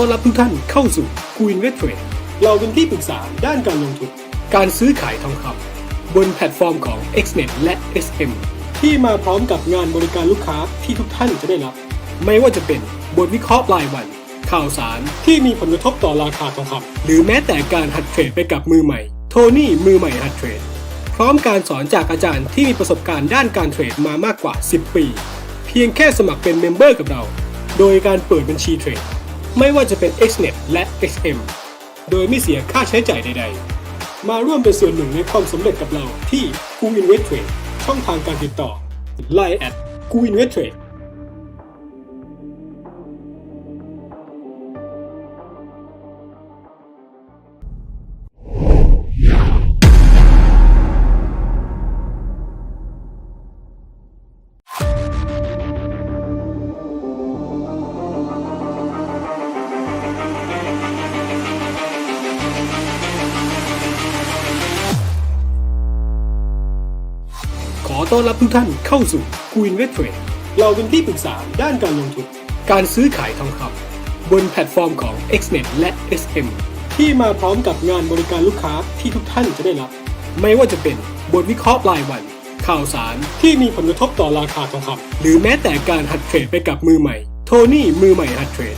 ต้อนรับทุกท่านเข้าสู่ g u i n v e s t r a d e เราเป็นที่ปรึกษาด้านการลงทุน การซื้อขายทองคำบนแพลตฟอร์มของ XNet และ SM ที่มาพร้อมกับงานบริการลูกค้าที่ทุกท่านจะได้รับ ไม่ว่าจะเป็นบทวิเคราะห์รายวัน ข่าวสารที่มีผลกระทบต่อราคาทองคำหรือแม้แต่การหัดเทรดไปกับมือใหม่ โทนี่มือใหม่หัดเทรด พร้อมการสอนจากอาจารย์ที่มีประสบการณ์ด้านการเทรดมามากกว่า 10 ปี เพียงแค่สมัครเป็นเมมเบอร์กับเรา โดยการเปิดบัญชีเทรด ไม่ว่าจะเป็น XNet และ XM โดยไม่เสียค่าใช้จ่ายใด ๆ มาร่วมเป็นส่วนหนึ่งในความสำเร็จกับเราที่ g u Invest Trade ช่องทางการติดต่อ Line at g u Invest Trade อนรับทุกท่านเข้าสู่ g u i n v e s t r a d e เราเป็นที่ปรึกษาด้านการลงทุน การซื้อขายทองคำบนแพลตฟอร์มของ XNet และ SM ที่มาพร้อมกับงานบริการลูกค้าที่ทุกท่านจะได้รับ ไม่ว่าจะเป็นบทวิเคราะห์รายวัน ข่าวสารที่มีผลกระทบต่อราคาทองคำหรือแม้แต่การหัดเทรดไปกับมือใหม่ โทนี่มือใหม่หัดเทรด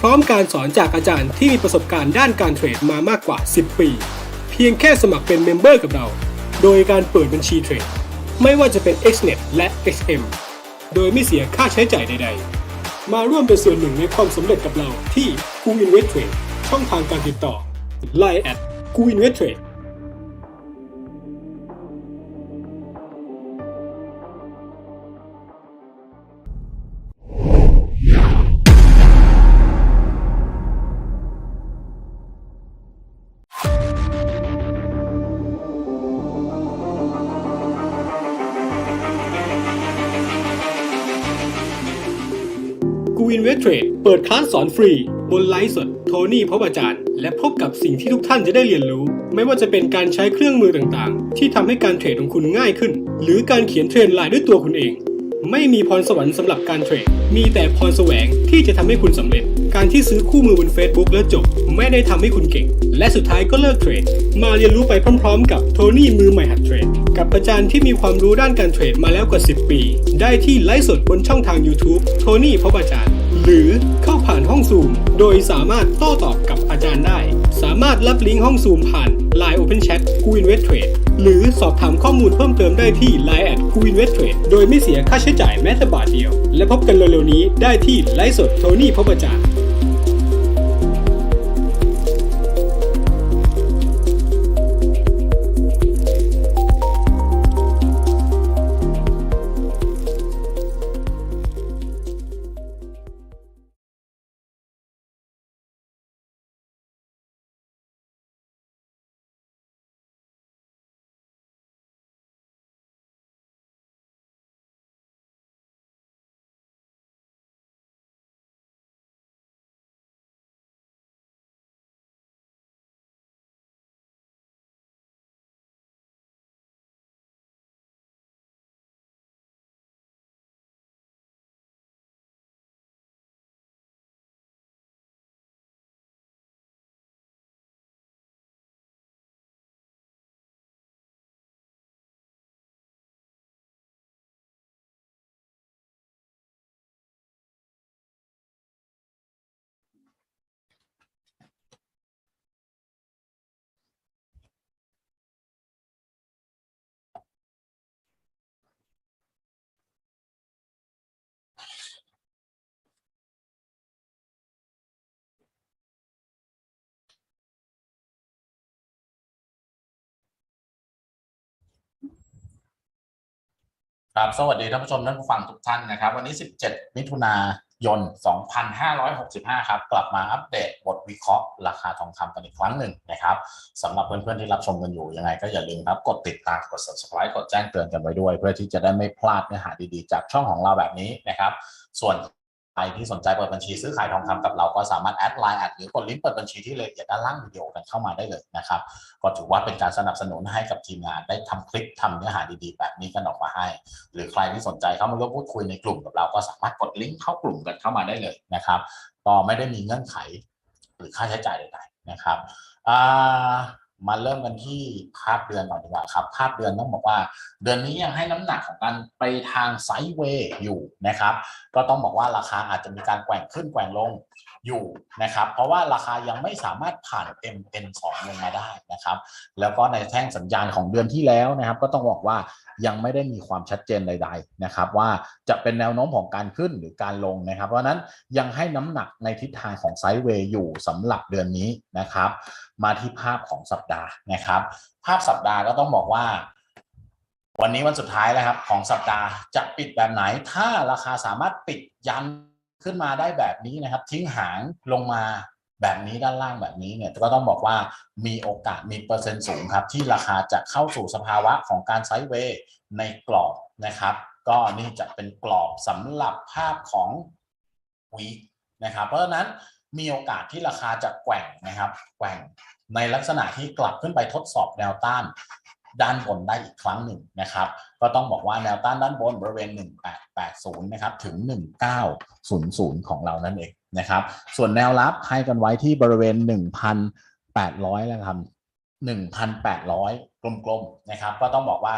พร้อมการสอนจากอาจารย์ที่มีประสบการณ์ด้านการเทรดมามากกว่า 10 ปี เพียงแค่สมัครเป็นเมมเบอร์กับเรา โดยการเปิดบัญชีเทรด ไม่ว่าจะเป็น XNet และ XM โดยไม่เสียค่าใช้จ่ายใด ๆ มาร่วมเป็นส่วนหนึ่งในความสำเร็จกับเราที่ g u Invest Trade ช่องทางการติดต่อ Line at g u Invest Trade เปิดคลาสสอนฟรี บนไลฟ์สดโทนี่พบอาจารย์ และพบกับสิ่งที่ทุกท่านจะได้เรียนรู้ ไม่ว่าจะเป็นการใช้เครื่องมือต่างๆ ที่ทำให้การเทรดของคุณง่ายขึ้น หรือการเขียนเทรนไลน์ด้วยตัวคุณเอง ไม่มีพรสวรรค์สำหรับการเทรด มีแต่พรแสวงที่จะทำให้คุณสำเร็จ การที่ซื้อคู่มือบน Facebook แล้วจบ ไม่ได้ทำให้คุณเก่ง และสุดท้ายก็เลิกเทรด มาเรียนรู้ไปพร้อมๆ กับโทนี่มือใหม่หัดเทรด กับอาจารย์ที่มีความรู้ด้านการเทรดมาแล้วกว่า 10 ปี ได้ที่ไลฟ์สดบนช่องทาง YouTube โทนี่พบอาจารย์ หรือเข้าผ่านห้องซูม โดยสามารถโต้ตอบกับอาจารย์ได้ สามารถรับลิงก์ห้องซูมผ่าน Line Open Chat คูอินเวสเทรดหรือสอบถามข้อมูลเพิ่มเติมได้ที่ Line แอดคูอินเวสเทรดโดยไม่เสียค่าใช้จ่ายแม้แต่บาทเดียว และพบกันเร็วๆนี้ได้ที่ไลฟ์สดโทนี่พบอาจารย์ ครับสวัสดีท่านผู้ชมท่านผู้ฟังทุกท่านนะครับ วันนี้ 17 มิถุนายน 2565 ครับ กลับมาอัปเดตบทวิเคราะห์ราคาทองคำกันอีกครั้งหนึ่งนะครับสำหรับเพื่อนๆที่รับชมกันอยู่ยังไงก็อย่าลืมครับ กดติดตามกด subscribe กดแจ้งเตือนกันไว้ด้วย เพื่อที่จะได้ไม่พลาดเนื้อหาดีๆ จากช่องของเราแบบนี้นะครับ ส่วน ที่สนใจเปิดบัญชีซื้อขายทองคำกับเราก็สามารถแอดไลน์แอดหรือกดลิงก์เปิดบัญชีที่ละเอียดด้านล่างวิดีโอกันเข้ามาได้เลยนะครับก็ถือว่าเป็นการสนับสนุนให้กับทีมงานได้ทำคลิปทำเนื้อหาดีๆ แบบนี้กันออกมาให้ หรือใครที่สนใจเข้ามาร่วมพูดคุยในกลุ่มกับเราก็สามารถกดลิงก์เข้ากลุ่มกันเข้ามาได้เลยนะครับก็ไม่ได้มีเงื่อนไขหรือค่าใช้จ่ายใดๆนะครับอ่า มาเริ่มกันที่ภาพเดือนก่อนดีกว่าครับ ภาพเดือนต้องบอกว่า เดือนนี้ยังให้น้ำหนักของการไปทางไซด์เวย์อยู่นะครับ ก็ต้องบอกว่าราคาอาจจะมีการแกว่งขึ้นแกว่งลงอยู่นะครับ เพราะว่าราคายังไม่สามารถผ่าน MN2 ลงมาได้นะครับ แล้วก็ในแท่งสัญญาณของเดือนที่แล้วนะครับ ก็ต้องบอกว่า ยังไม่ได้มีความชัดเจนใด ๆนะครับ ว่าจะเป็นแนวโน้มของการขึ้นหรือการลงนะครับ เพราะนั้นยังให้น้ำหนักในทิศทางของไซด์เวย์อยู่สำหรับเดือนนี้นะครับ มาที่ภาพของสัปดาห์นะครับ ภาพสัปดาห์ก็ต้องบอกว่าวันนี้วันสุดท้ายแล้วครับของสัปดาห์จะปิดแบบไหน ถ้าราคาสามารถปิดยันขึ้นมาได้แบบนี้นะครับ ทิ้งหางลงมา แบบนี้ด้านล่างแบบนี้เนี่ยก็ต้องบอกว่ามีโอกาสมีเปอร์เซ็นต์สูงครับ ที่ราคาจะเข้าสู่สภาวะของการไซด์เวย์ในกรอบนะครับ ก็นี่จะเป็นกรอบสำหรับภาพของวีคนะครับ เพราะฉะนั้นมีโอกาสที่ราคาจะแกว่งนะครับแกว่งในลักษณะที่กลับขึ้นไปทดสอบแนวต้าน ด้านบนได้อีกครั้งหนึ่งนะครับ ก็ต้องบอกว่าแนวต้านด้านบนบริเวณ 1880 นะครับถึง 1900 ของเรานั่นเองนะครับ ส่วนแนวรับให้กันไว้ที่บริเวณ 1,800 แล้วครับ1,800 กลมๆนะครับ ก็ต้องบอกว่า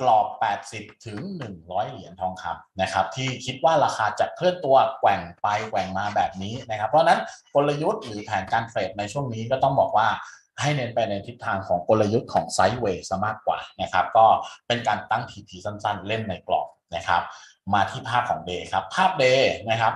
กรอบ 80 ถึง 100 เหรียญทองคำนะครับ ที่คิดว่าราคาจะเคลื่อนตัวแกว่งไปแกว่งมาแบบนี้นะครับ เพราะฉะนั้นกลยุทธ์หรือแผนการเทรดในช่วงนี้ก็ต้องบอกว่า ให้เน้นไปในทิศทางของกลยุทธ์ของไซด์เวย์ซะมากกว่านะครับ ก็เป็นการตั้งทีทีสั้นๆ เล่นในกรอบนะครับ มาที่ภาพของเดย์ครับ ภาพเดย์นะครับ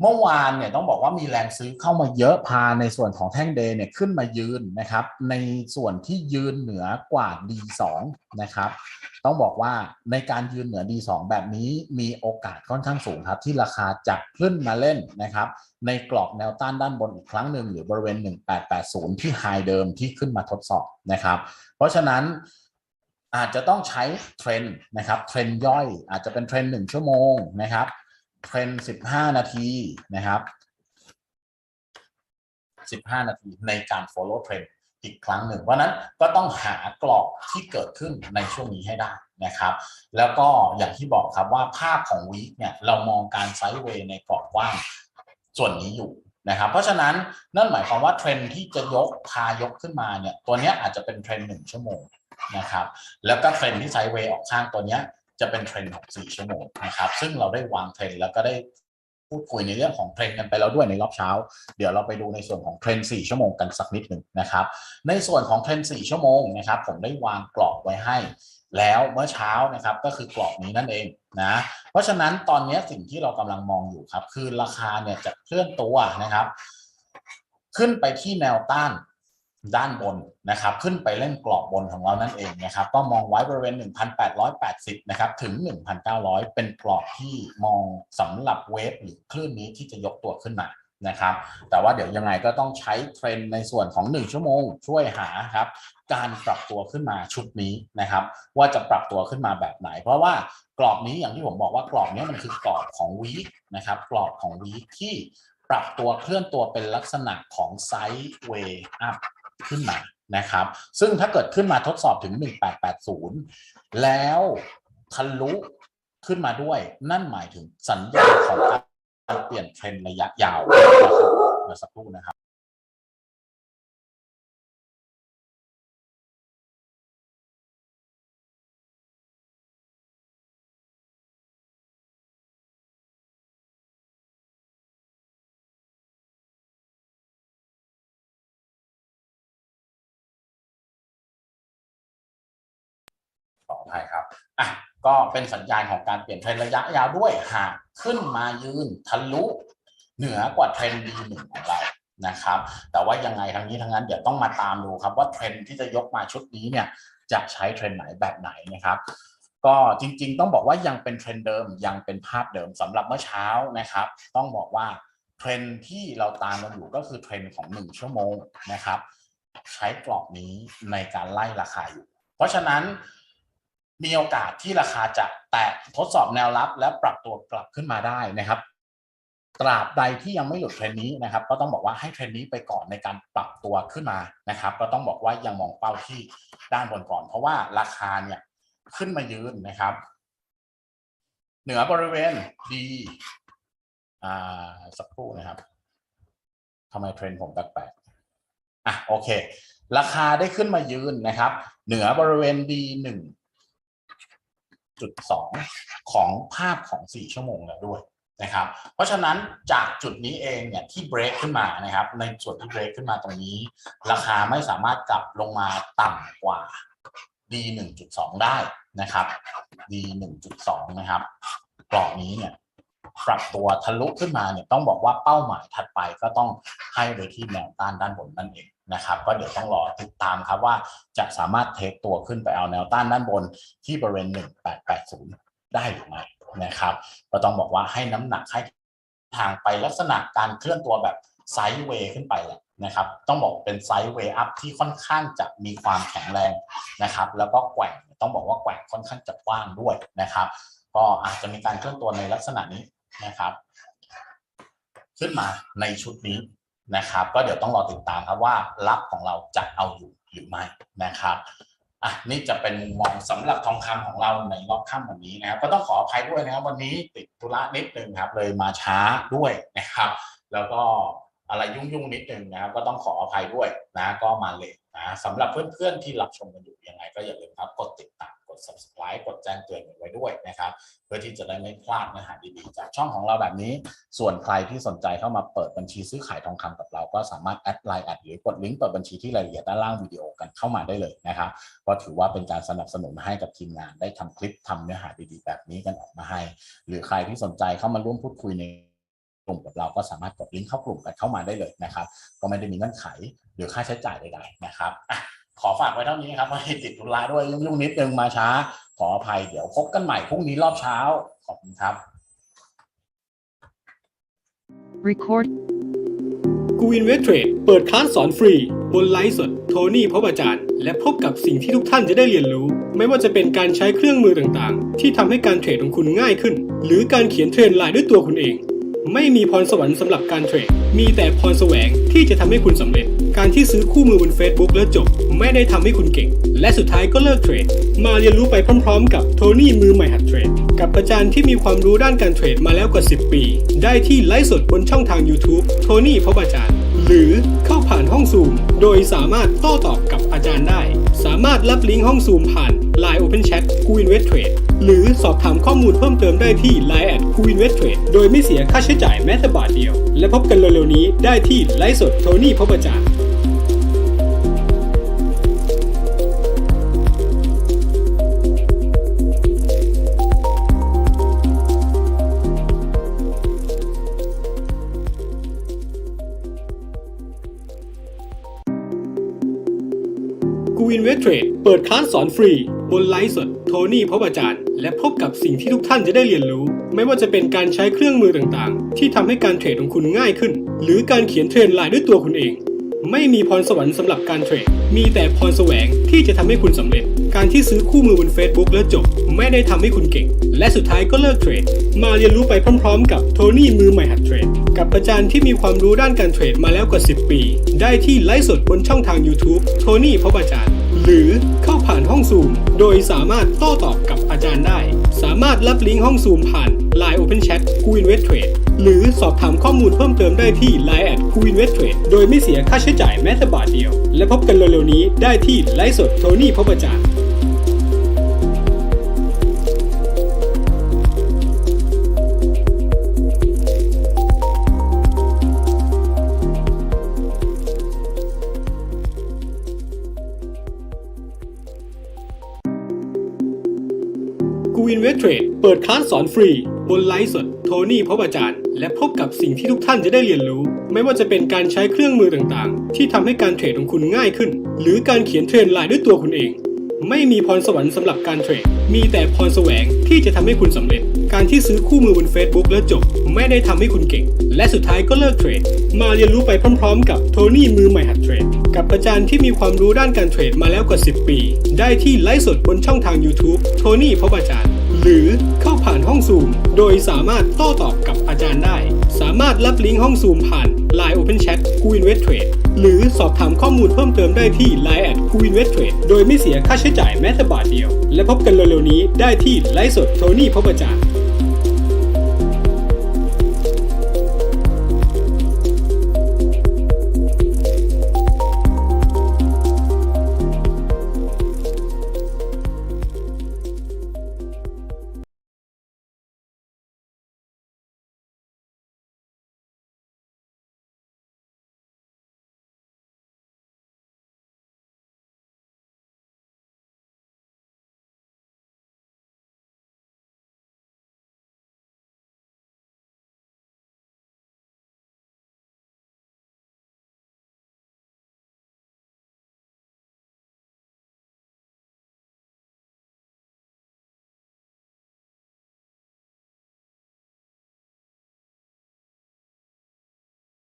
เมื่อวานเนี่ยต้องบอกว่ามีแรงซื้อเข้ามาเยอะพาในส่วนของแท่งเดย์เนี่ยขึ้นมายืนนะครับ ในส่วนที่ยืนเหนือกว่า D2 นะครับ ต้องบอกว่าในการยืนเหนือ D2 แบบนี้มีโอกาสค่อนข้างสูงครับ ที่ราคาจะขึ้นมาเล่นนะครับ ในกรอบแนวต้านด้านบนอีกครั้งหนึ่งหรือบริเวณ 1880 ที่ไฮเดิมที่ขึ้นมาทดสอบนะครับ เพราะฉะนั้นอาจจะต้องใช้เทรนด์นะครับเทรนด์ย่อยอาจจะเป็นเทรนด์1ชั่วโมงนะครับ เทรนด์15นาทีนะครับ15นาทีในการ follow trend อีกครั้งหนึ่งเพราะนั้นก็ต้องหากรอบที่เกิดขึ้นในช่วงนี้ให้ได้นะครับ แล้วก็อย่างที่บอกครับว่าภาพของวีคเนี่ยเรามองการไซด์เวย์ในกรอบว้างส่วนนี้อยู่นะครับ เพราะฉะนั้นนั่นหมายความว่าเทรนที่จะยกพายกขึ้นมาเนี่ยตัวเนี้ยอาจจะเป็นเทรนหนึ่งชั่วโมงนะครับ แล้วก็เทรนที่ไซด์เวย์ออกข้างตัวเนี้ย จะเป็นเทรนด์ของ4ชั่วโมงนะครับ ซึ่งเราได้วางเทรนด์แล้วก็ได้พูดคุยในเรื่องของเทรนด์กันไปแล้วด้วยในรอบเช้า เดี๋ยวเราไปดูในส่วนของเทรนด์4ชั่วโมงกันสักนิดหนึ่งนะครับ ในส่วนของเทรนด์4ชั่วโมงนะครับ ผมได้วางกรอบไว้ให้ แล้วเมื่อเช้านะครับก็คือกรอบนี้นั่นเองนะเพราะฉะนั้นตอนนี้สิ่งที่เรากำลังมองอยู่ครับ คือราคาเนี่ยจะเคลื่อนตัวนะครับ ขึ้นไปที่แนวต้าน ด้านบนนะครับขึ้นไปเล่นกรอบบนของเรานั่นเองนะครับก็มองไว้บริเวณ 1,880 นะครับถึง 1,900 เป็นกรอบที่มองสำหรับเวฟหรือคลื่นนี้ที่จะยกตัวขึ้นมานะครับแต่ว่าเดี๋ยวยังไงก็ต้องใช้เทรนในส่วนของ 1 ชั่วโมง ช่วยหาครับการปรับตัวขึ้นมาชุดนี้นะครับ ว่าจะปรับตัวขึ้นมาแบบไหน เพราะว่ากรอบนี้อย่างที่ผมบอกว่ากรอบนี้มันคือกรอบของวีคนะครับกรอบของวีคที่ปรับตัวเคลื่อนตัวเป็นลักษณะของไซด์เวย์อัพ ขึ้นมานะครับ ซึ่งถ้าเกิดขึ้นมาทดสอบถึง 1880 แล้วทะลุขึ้นมาด้วย นั่นหมายถึงสัญญาณของการเปลี่ยนเทรนระยะยาวนะครับมาสักครู่นะครับ ขออภัยครับอะก็เป็นสัญญาณของการเปลี่ยนเทรนระยะยาวด้วยหากขึ้นมายืนทะลุเหนือกว่าเทรนด์ D1 ของเรานะครับ แต่ว่ายังไงทั้งนี้ทั้งนั้นเดี๋ยวต้องมาตามดูครับว่าเทรนด์ที่จะยกมาชุดนี้เนี่ยจะใช้เทรนด์ไหนแบบไหนนะครับ ก็จริงๆ ต้องบอกว่ายังเป็นเทรนด์เดิมยังเป็นภาพเดิมสำหรับเมื่อเช้านะครับ ต้องบอกว่าเทรนด์ที่เราตามกันอยู่ก็คือเทรนด์ของ 1 ชั่วโมงนะครับ ใช้กรอบนี้ในการไล่ราคาอยู่ เพราะฉะนั้น มีโอกาสที่ราคาจะแตะทดสอบแนวรับ และปรับตัวกลับขึ้นมาได้นะครับ ตราบใดที่ยังไม่หลุดเทรนนี้นะครับ ก็ต้องบอกว่าให้เทรนนี้ไปก่อนในการปรับตัวขึ้นมานะครับ ก็ต้องบอกว่ายังมองเป้าที่ด้านบนก่อน เพราะว่าราคาเนี่ยขึ้นมายืนนะครับ เหนือบริเวณ D อ่าสักครู่นะครับทำไมเทรนผมแปลกๆอะโอเค ราคาได้ขึ้นมายืนนะครับ เหนือบริเวณ D หนึ่ง จุดสองของภาพของ 4 ชั่วโมงแล้วด้วยนะครับ เพราะฉะนั้นจากจุดนี้เองเนี่ยที่เบรกขึ้นมานะครับ ในส่วนที่เบรกขึ้นมาตรงนี้ ราคาไม่สามารถกลับลงมาต่ำกว่า D หนึ่งจุดสองได้นะครับ D หนึ่งจุดสองนะครับกรอบนี้เนี่ยปรับตัวทะลุขึ้นมาเนี่ยต้องบอกว่าเป้าหมายถัดไปก็ต้องให้ไปที่แนวต้านด้านบนนั่นเอง นะครับ ก็เดี๋ยวต้องรอติดตามครับว่าจะสามารถเทคตัวขึ้นไปเอาแนวต้านด้านบนที่บริเวณ 1880 ได้หรือไม่นะครับ ก็ต้องบอกว่าให้น้ำหนักให้ทางไปลักษณะการเคลื่อนตัวแบบไซด์เวย์ขึ้นไปแหละนะครับ ต้องบอกเป็นไซด์เวย์อัพที่ค่อนข้างจะมีความแข็งแรงนะครับ แล้วก็แกว่งต้องบอกว่าแกว่งค่อนข้างจะกว้างด้วยนะครับ ก็อาจจะมีการเคลื่อนตัวในลักษณะนี้นะครับ ขึ้นมาในชุดนี้ นะครับ ก็เดี๋ยวต้องรอติดตามครับว่ารับของเราจะเอาอยู่หรือไม่นะครับอะนี่จะเป็นมุมมองสำหรับทองคำของเราในรอบค่ำวันนี้นะครับ ก็ต้องขออภัยด้วยนะครับ วันนี้ติดธุระนิดนึงครับ เลยมาช้าด้วยนะครับ แล้วก็อะไรยุ่งๆนิดนึงนะครับ ก็ต้องขออภัยด้วยนะ ก็มาเลยนะสำหรับเพื่อนๆที่รับชมกันอยู่ยังไง ก็อย่าลืมครับกดติดตามกด subscribe กดแจ้งเตือนไว้ด้วยนะครับ เพื่อที่จะได้ไม่พลาดเนื้อหาดีๆ จากช่องของเราแบบนี้ ส่วนใครที่สนใจเข้ามาเปิดบัญชีซื้อขายทองคำกับเรา ก็สามารถแอดไลน์แอดหรือกดลิงก์เปิดบัญชีที่รายละเอียดด้านล่างวิดีโอกันเข้ามาได้เลยนะครับก็ถือว่าเป็นการสนับสนุนให้กับทีมงานได้ทำคลิปทำเนื้อหาดีๆ แบบนี้กันออกมาให้ หรือใครที่สนใจเข้ามาร่วมพูดคุยในกลุ่มกับเราก็สามารถกดลิงก์เข้ากลุ่มกันเข้ามาได้เลยนะครับ ก็ไม่ได้มีเงื่อนไขหรือค่าใช้จ่ายใดๆนะครับ ขอฝากไว้เท่านี้ครับไม่ติดธุระด้วยยุ่งๆนิดนึงมาช้า ขออภัยเดี๋ยวพบกันใหม่พรุ่งนี้รอบเช้า ขอบคุณครับ Record กูอินเวสเทรดเปิดคลาสสอนฟรี บนไลฟ์สด โทนี่พบอาจารย์ และพบกับสิ่งที่ทุกท่านจะได้เรียนรู้ ไม่ว่าจะเป็นการใช้เครื่องมือต่างๆ ที่ทำให้การเทรดของคุณง่ายขึ้น หรือการเขียนเทรนไลน์ด้วยตัวคุณเอง ไม่มีพรสวรรค์สำหรับการเทรด มีแต่พรแสวงที่จะทำให้คุณสำเร็จ การที่ซื้อคู่มือบน Facebook แล้วจบ ไม่ได้ทำให้คุณเก่ง และสุดท้ายก็เลิกเทรด มาเรียนรู้ไปพร้อมๆ กับโทนี่มือใหม่หัดเทรด กับอาจารย์ที่มีความรู้ด้านการเทรดมาแล้วกว่า 10 ปี ได้ที่ไลฟ์สดบนช่องทาง YouTube โทนี่พบอาจารย์ หรือเข้าผ่านห้องซูม โดยสามารถโต้ตอบกับอาจารย์ได้ สามารถรับลิงก์ห้องซูมผ่าน Line Open Chat กูอินเวสเทรดหรือสอบถามข้อมูลเพิ่มเติมได้ที่ Line แอดกูอินเวสเทรดโดยไม่เสียค่าใช้จ่ายแม้แต่บาทเดียว และพบกันเร็วๆนี้ได้ที่ไลฟ์สดโทนี่พบอาจารย์ กูอินเวสเทรดเปิดคลาสสอนฟรี บนไลฟ์สดโทนี่พบอาจารย์ และพบกับสิ่งที่ทุกท่านจะได้เรียนรู้ ไม่ว่าจะเป็นการใช้เครื่องมือต่างๆ ที่ทำให้การเทรดของคุณง่ายขึ้น หรือการเขียนเทรนไลน์ด้วยตัวคุณเอง ไม่มีพรสวรรค์สำหรับการเทรดมีแต่พรแสวงที่จะทำให้คุณสำเร็จ การที่ซื้อคู่มือบน Facebook แล้วจบ ไม่ได้ทำให้คุณเก่ง และสุดท้ายก็เลิกเทรด มาเรียนรู้ไปพร้อมๆ กับโทนี่มือใหม่หัดเทรด กับอาจารย์ที่มีความรู้ด้านการเทรดมาแล้วกว่า 10 ปี ได้ที่ไลฟ์สดบนช่องทาง YouTube โทนี่พบอาจารย์ หรือเข้าผ่านห้องซูม โดยสามารถโต้ตอบกับอาจารย์ได้ สามารถรับลิงก์ห้องซูมผ่าน Line Open Chat กูอินเวสเทรดหรือสอบถามข้อมูลเพิ่มเติมได้ที่ Line แอดกูอินเวสเทรดโดยไม่เสียค่าใช้จ่ายแม้แต่บาทเดียว และพบกันเร็วๆนี้ได้ที่ไลฟ์สดโทนี่พบอาจารย์ กูอินเวสเทรดเปิดคลาสสอนฟรี บนไลฟ์สดโทนี่พบอาจารย์ และพบกับสิ่งที่ทุกท่านจะได้เรียนรู้ ไม่ว่าจะเป็นการใช้เครื่องมือต่างๆ ที่ทำให้การเทรดของคุณง่ายขึ้น หรือการเขียนเทรนไลน์ด้วยตัวคุณเอง ไม่มีพรสวรรค์สำหรับการเทรด มีแต่พรแสวงที่จะทำให้คุณสำเร็จ การที่ซื้อคู่มือบน Facebook แล้วจบ ไม่ได้ทำให้คุณเก่ง และสุดท้ายก็เลิกเทรด มาเรียนรู้ไปพร้อม ๆ กับโทนี่มือใหม่หัดเทรด กับอาจารย์ที่มีความรู้ด้านการเทรดมาแล้วกว่า 10 ปี ได้ที่ไลฟ์สดบนช่องทาง YouTube โทนี่พบอาจารย์ หรือเข้าผ่านห้องซูม โดยสามารถโต้ตอบกับอาจารย์ได้ สามารถรับลิงก์ห้องซูมผ่าน Line Open Chat กูอินเวสเทรดหรือสอบถามข้อมูลเพิ่มเติมได้ที่ Line แอดกูอินเวสเทรดโดยไม่เสียค่าใช้จ่ายแม้แต่บาทเดียว และพบกันเร็วๆนี้ได้ที่ไลฟ์สดโทนี่พบอาจารย์